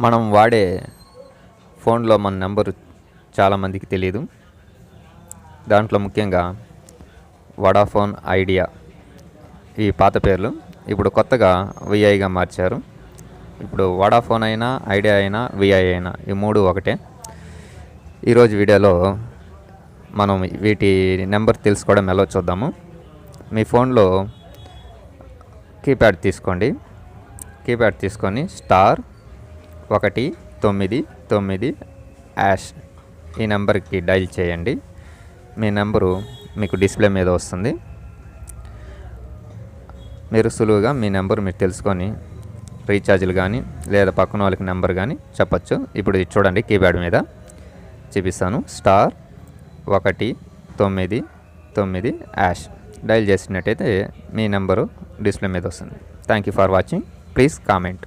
మనం వాడే ఫోన్లో మన నెంబరు చాలామందికి తెలియదు దాంట్లో ముఖ్యంగా వడాఫోన్ ఐడియా ఈ పాత పేర్లు. ఇప్పుడు కొత్తగా విఐగా మార్చారు. ఇప్పుడు వడాఫోన్ అయినా ఐడియా అయినా విఐ అయినా ఈ మూడు ఒకటే. ఈరోజు వీడియోలో మనం వీటి నెంబర్ తెలుసుకోవడం ఎలా చూద్దాము. మీ ఫోన్లో కీప్యాడ్ తీసుకోండి. కీప్యాడ్ తీసుకొని స్టార్ ఒకటి తొమ్మిది తొమ్మిది యాష్ ఈ నెంబర్కి డైల్ చేయండి. మీ నెంబరు మీకు డిస్ప్లే మీద వస్తుంది. మీరు సులువుగా మీ నెంబర్ మీరు తెలుసుకొని రీఛార్జ్లు కానీ లేదా పక్కన వాళ్ళకి నెంబర్ కానీ చెప్పచ్చు. ఇప్పుడు ఇది చూడండి కీప్యాడ్ మీద. చూపిస్తాను. స్టార్ ఒకటి తొమ్మిది తొమ్మిది యాష్ డైల్ చేసినట్టయితే మీ నెంబరు డిస్ప్లే మీద వస్తుంది. Thank you for watching. Please comment.